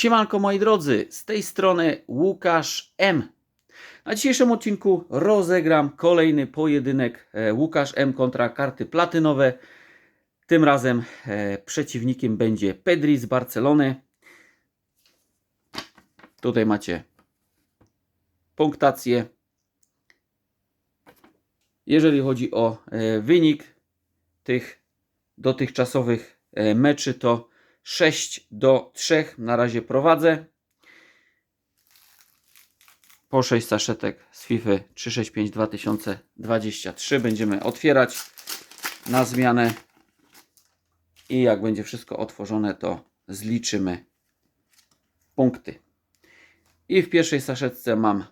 Siemanko moi drodzy, z tej strony Łukasz M. Na dzisiejszym odcinku rozegram kolejny pojedynek e, Łukasz M kontra karty platynowe. Tym razem e, przeciwnikiem będzie Pedri z Barcelony. Tutaj macie punktację. Jeżeli chodzi o e, wynik tych dotychczasowych meczy, to 6 do 3 na razie prowadzę. Po 6 saszetek z FIFA 365 2023 będziemy otwierać na zmianę. I jak będzie wszystko otworzone, to zliczymy punkty. I w pierwszej saszetce mam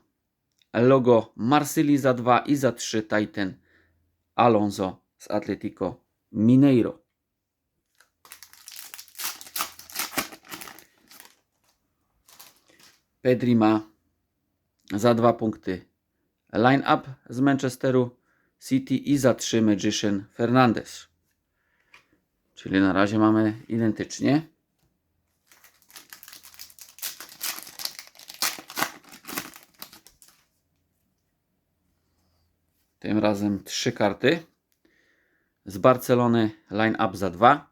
logo Marsylii za 2 i za 3 Titan Alonso z Atletico Mineiro. Pedri ma za dwa punkty line-up z Manchesteru City i za trzy Magician Fernandez. Czyli na razie mamy identycznie. Tym razem trzy karty. Z Barcelony line-up za dwa.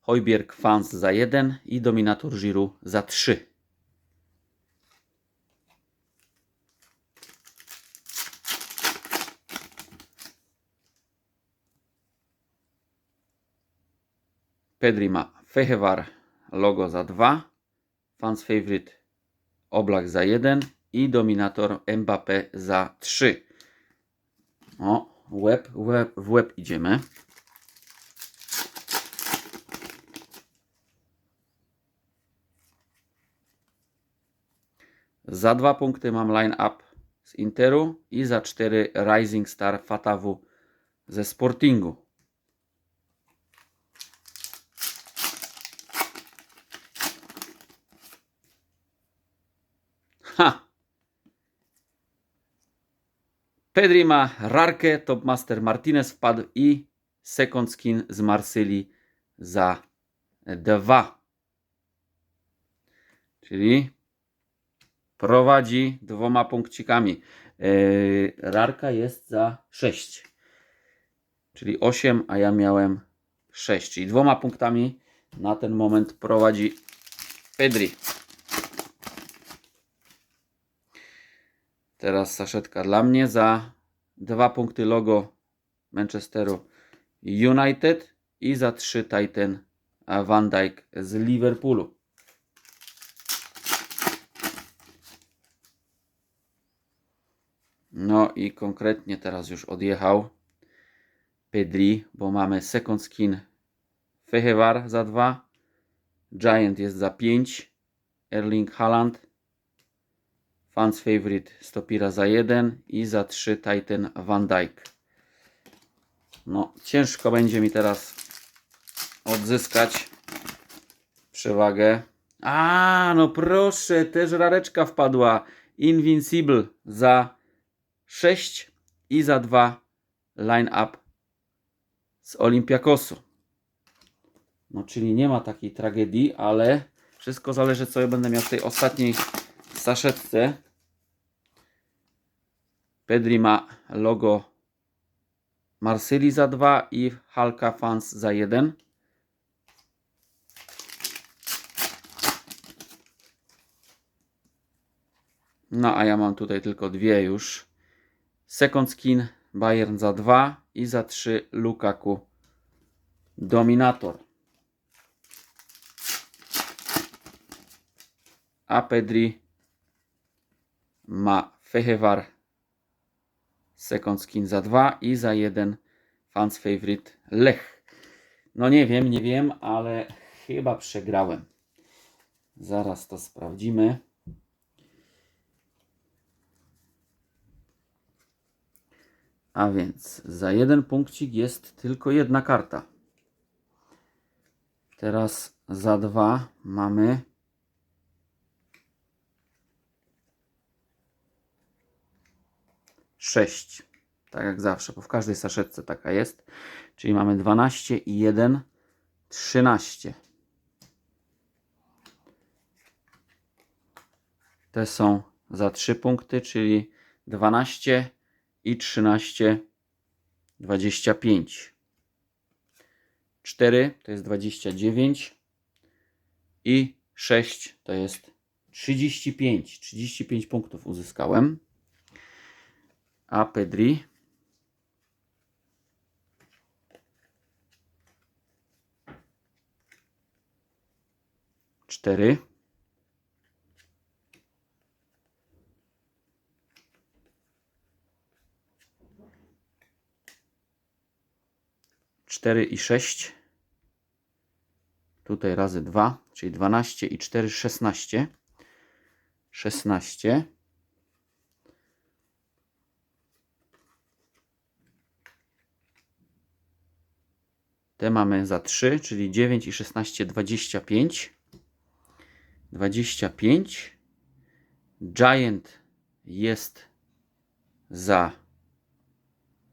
Hojbjerg Fans za jeden i Dominator Giroud za trzy. Pedri ma Fehewar logo za 2, Fans Favorite Oblak za 1 i Dominator Mbappé za 3. O, łeb, łeb, w łeb idziemy. Za dwa punkty mam line-up z Interu i za 4 Rising Star Fatawu ze Sportingu. Pedri ma Rarkę, Topmaster Martinez wpadł i Second Skin z Marsylii za dwa. Czyli prowadzi dwoma punkcikami. Yy, Rarka jest za 6. Czyli 8, a ja miałem 6. Czyli dwoma punktami na ten moment prowadzi Pedri. Teraz saszetka dla mnie za dwa punkty logo Manchesteru United i za trzy Titan Van Dijk z Liverpoolu. No i konkretnie teraz już odjechał Pedri, bo mamy second skin Fehewar za 2, Giant jest za 5, Erling Haaland Fans Favorite Stopira za 1 i za 3 Titan Van Dyke. No, ciężko będzie mi teraz odzyskać przewagę. A, no proszę, też rareczka wpadła. Invincible za 6 i za 2 line-up z Olympiakosu. No, czyli nie ma takiej tragedii, ale wszystko zależy, co ja będę miał w tej ostatniej saszetce. Pedri ma logo Marsylii za 2 i Halka Fans za 1. No a ja mam tutaj tylko dwie już. Second skin Bayern za 2 i za 3 Lukaku Dominator. A Pedri ma Fehewar Second Skin za 2 i za 1 Fans Favorite Lech. No nie wiem, nie wiem, ale chyba przegrałem. Zaraz to sprawdzimy. A więc za jeden punkcik jest tylko jedna karta. Teraz za dwa mamy sześć. Tak jak zawsze, bo w każdej saszetce taka jest. Czyli mamy 12 i 1, 13. Te są za 3 punkty, czyli 12 i 13, 25. 4 to jest 29 i 6 to jest 35. 35 punktów uzyskałem. A Pedri cztery, cztery i sześć. Tutaj razy dwa, czyli dwanaście i cztery, szesnaście. Szesnaście. Te mamy za 3, czyli 9 i 16, 25. 25. Giant jest za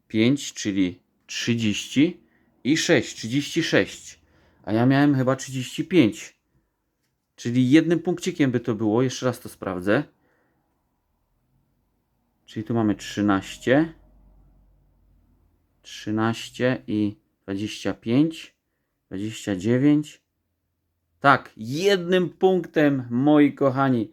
5, czyli 30 i 6, 36. A ja miałem chyba 35. Czyli jednym punkcikiem by to było. Jeszcze raz to sprawdzę. Czyli tu mamy 13. 13 i 25, 29. Tak, jednym punktem, moi kochani,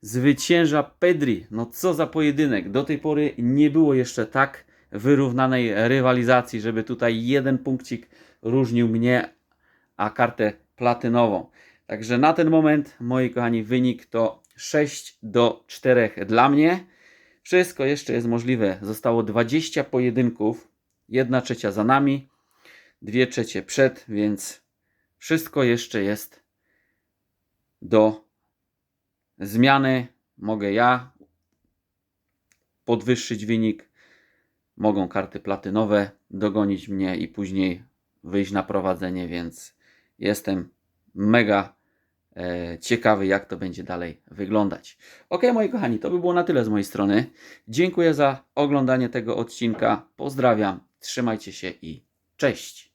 zwycięża Pedri. No co za pojedynek. Do tej pory nie było jeszcze tak wyrównanej rywalizacji, żeby tutaj jeden punkcik różnił mnie, a kartę platynową. Także na ten moment, moi kochani, wynik to 6 do 4 dla mnie. Wszystko jeszcze jest możliwe. Zostało 20 pojedynków. Jedna trzecia za nami, dwie trzecie przed, więc wszystko jeszcze jest do zmiany. Mogę ja podwyższyć wynik, mogą karty platynowe dogonić mnie i później wyjść na prowadzenie, więc jestem mega e, ciekawy, jak to będzie dalej wyglądać. Ok, moi kochani, to by było na tyle z mojej strony. Dziękuję za oglądanie tego odcinka. Pozdrawiam, trzymajcie się i cześć.